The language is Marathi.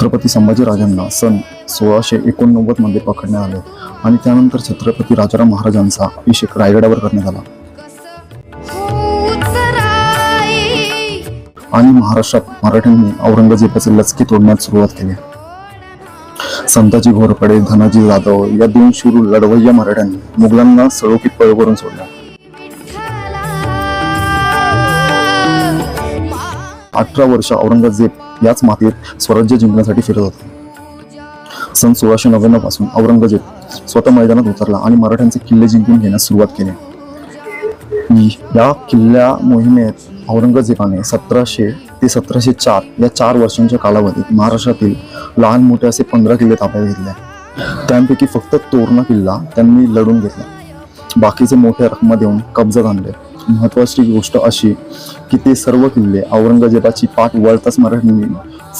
छत्रपती संभाजीराजांना सन सोळाशे एकोणनव्वदमध्ये पकडण्यात आले आणि त्यानंतर छत्रपती राजाराम महाराजांचा अभिषेक रायगडावर करण्यात आला. आणि महाराष्ट्रात मराठ्यांनी औरंगजेबाचे लचके तोडण्यास सुरुवात केली. संताजी घोरपडे धनाजी जाधव या दोन शिरू लढवय्या मराठ्यांनी मुघलांना सळोकीत पळ करून सोडल्या. अठरा वर्ष औरंगजेब याच मातीत स्वराज्य जिंकण्यासाठी फिरत होता. सन सोळाशे नव्याण्णवपासून औरंगजेब स्वतः मैदानात उतरला आणि मराठ्यांचे किल्ले जिंकून घेण्यास सुरुवात केली. या किल्ल्या मोहिमेत औरंगजेबाने सतराशे ते सतराशे चार या चार वर्षांच्या कालावधीत महाराष्ट्रातील लहान मोठे असे पंधरा किल्ले ताब्यात घेतले. त्यांपैकी फक्त तोरणा किल्ला त्यांनी लढून घेतला. बाकीचे मोठ्या रकमा देऊन कब्जात आणले महत्वाची गोष्ट अशी की ते सर्व किल्ले औरंगजेबाची पाठ वळताच मराठ्यांनी